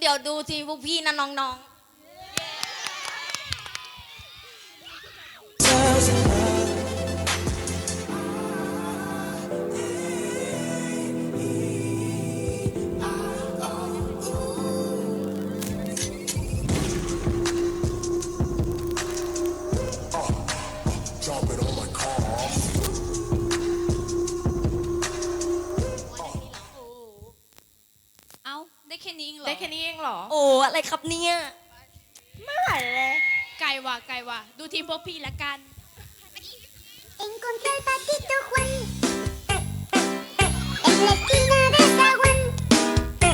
เดี๋ยวดูทีพวกพี่นะน้องๆเได้แค่นี้เองหรอได้แค่นี้เองหรอโอ้อะไรครับเนี่ยไม่ไหวเลยไกลว่ะไกลว่ะดูทีมพวกพี่ละกันเอ็งกนเตปารี้ทุวันเอ็งเล็กที่น่ารักทุกน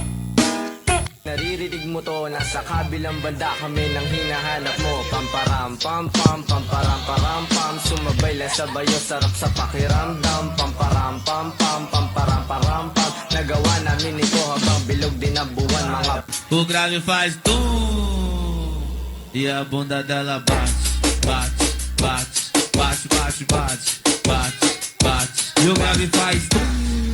นารีริดิกมุโตนะสักบิลังบันดาคามินังฮินาฮานักโมปัมปารัมปัมปัมปัมปารัมปารัมปัมซุมายเลสบายอสรับสับปะฮิรัมดัมปัมปารัมปัมปัมปัมปารัมปารัมปัมนักวนามินิโกฮ bilog mga O grave faz tum E a bunda dela bate, bate, bate, bate, bate, bate, bate, bate E o grave faz tum